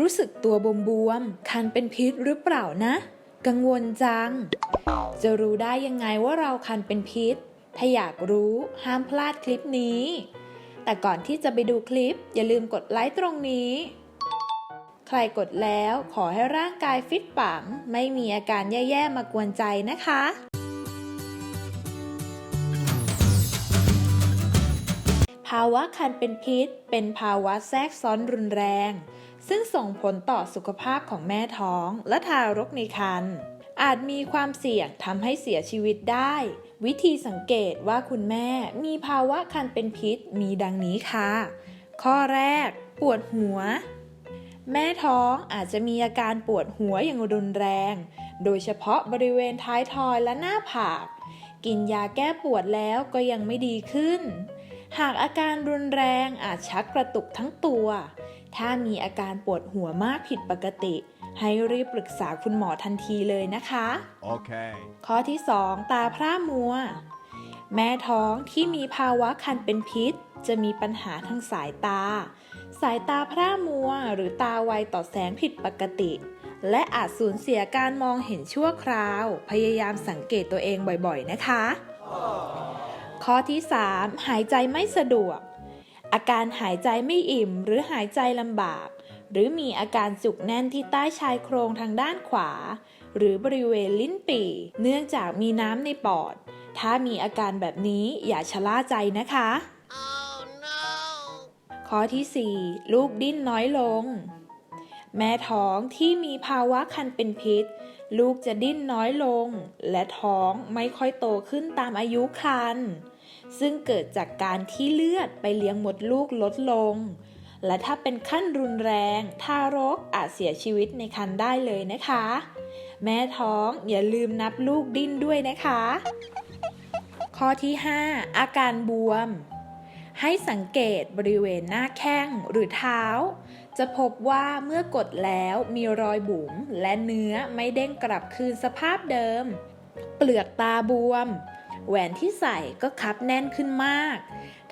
รู้สึกตัวบวมๆคันเป็นพิษหรือเปล่านะ กังวลจัง จะรู้ได้ยังไงว่าเราคันเป็นพิษ ถ้าอยากรู้ห้ามพลาดคลิปนี้ แต่ก่อนที่จะไปดูคลิป อย่าลืมกดไลค์ตรงนี้ ใครกดแล้วขอให้ร่างกายฟิตปัง ไม่มีอาการแย่ๆมากวนใจนะคะภาวะคันเป็นพิษ เป็นภาวะแทรกซ้อนรุนแรง ซึ่งส่งผลต่อสุขภาพของแม่ท้องและทารกในครรภ์อาจมีความเสี่ยงทำให้เสียชีวิตได้ วิธีสังเกตว่าคุณแม่มีภาวะคันเป็นพิษมีดังนี้ค่ะ ข้อแรก ปวดหัว แม่ท้องอาจจะมีอาการปวดหัวอย่างรุนแรง โดยเฉพาะบริเวณท้ายทอยและหน้าผาก กินยาแก้ปวดแล้วก็ยังไม่ดีขึ้น หากอาการรุนแรงอาจชักกระตุกทั้งตัว ถ้ามีอาการปวดหัวมากผิดปกติ ให้รีบปรึกษาคุณหมอทันทีเลยนะคะ Okay. ข้อที่ 2 ตาพร่ามัว แม่ท้องที่มีภาวะคันเป็นพิษ จะมีปัญหาทางสายตา สายตาพร่ามัว หรือตาไวต่อแสงผิดปกติ และอาจสูญเสียการมองเห็นชั่วคราว พยายามสังเกตตัวเองบ่อยๆนะคะ ข้อที่ 3 หายใจไม่สะดวก อาการหายใจไม่อิ่ม หรือหายใจลำบาก หรือมีอาการจุกแน่นที่ใต้ชายโครงทางด้านขวา หรือบริเวณลิ้นปี่ เนื่องจากมีน้ำในปอด ถ้ามีอาการแบบนี้อย่าชะล่าใจนะคะข้อที่ 4 ลูกดิ้นน้อยลง แม่ท้องที่มีภาวะคันเป็นพิษลูกจะดิ้นน้อยลง และท้องไม่ค่อยโตขึ้นตามอายุครรภ์ ซึ่งเกิดจากการที่เลือดไปเลี้ยงมดลูกลดลง และถ้าเป็นขั้นรุนแรง ทารกอาจเสียชีวิตในครรภ์ได้เลยนะคะ แม่ท้องอย่าลืมนับลูกดิ้นด้วยนะคะ ข้อที่ 5 อาการบวม ให้สังเกตบริเวณหน้าแข้งหรือเท้า จะพบว่าเมื่อกดแล้วมีรอยบุ๋มและเนื้อไม่เด้งกลับคืนสภาพเดิม เปลือกตาบวม แหวนที่ใส่ก็คับแน่นขึ้นมาก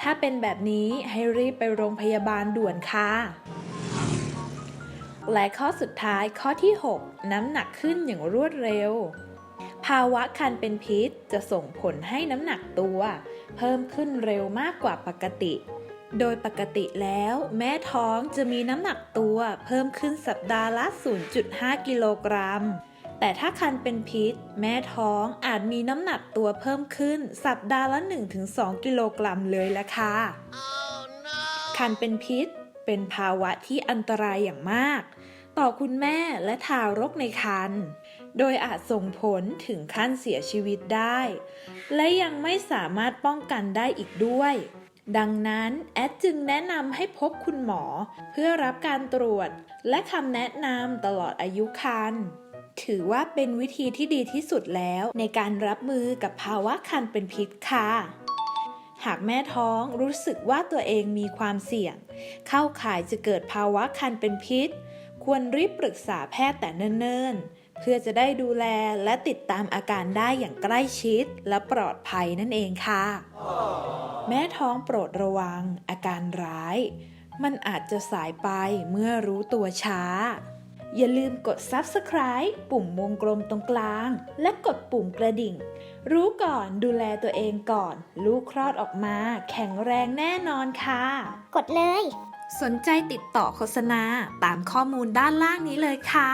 ถ้าเป็นแบบนี้ให้รีบไปโรงพยาบาลด่วนค่ะ และข้อสุดท้ายข้อที่ 6 น้ำหนักขึ้นอย่างรวดเร็ว ภาวะคันเป็นพิษจะส่งผลให้น้ำหนักตัว เพิ่มขึ้นเร็วมากกว่าปกติ โดยปกติแล้ว แม่ท้องจะมีน้ำหนักตัว เพิ่มขึ้นสัปดาห์ละ 0.5 กิโลกรัม แต่ถ้าคันเป็นพิษ แม่ท้องอาจมีน้ำหนักตัวเพิ่มขึ้น สัปดาห์ละ 1-2 กิโลกรัมเลยละค่ะคันเป็นพิษ เป็นภาวะที่อันตรายอย่างมาก ต่อคุณแม่และทารกในครรภ์โดยอาจส่งผลถึงขั้นเสียชีวิตได้ และยังไม่สามารถป้องกันได้อีกด้วย ดังนั้นแอดจึงแนะนำให้พบคุณหมอ เพื่อรับการตรวจ และคำแนะนำตลอดอายุครรภ์ ถือว่าเป็นวิธีที่ดีที่สุดแล้ว ในการรับมือกับภาวะคันเป็นพิษค่ะ หากแม่ท้องรู้สึกว่าตัวเองมีความเสี่ยง เข้าข่ายจะเกิดภาวะคันเป็นพิษ ควรรีบปรึกษาแพทย์แต่เนิ่นๆ เพื่อจะได้ดูแลและติดตามอาการได้อย่างใกล้ชิดและปลอดภัยนั่นเองค่ะ แม่ท้องโปรดระวัง อาการร้าย มันอาจจะสายไปเมื่อรู้ตัวช้า อย่าลืมกด Subscribe ปุ่มวงกลมตรงกลาง และกดปุ่มกระดิ่ง รู้ก่อนดูแลตัวเองก่อน ลูกคลอดออกมา แข็งแรงแน่นอนค่ะ กดเลย สนใจติดต่อโฆษณาตามข้อมูลด้านล่างนี้เลยค่ะ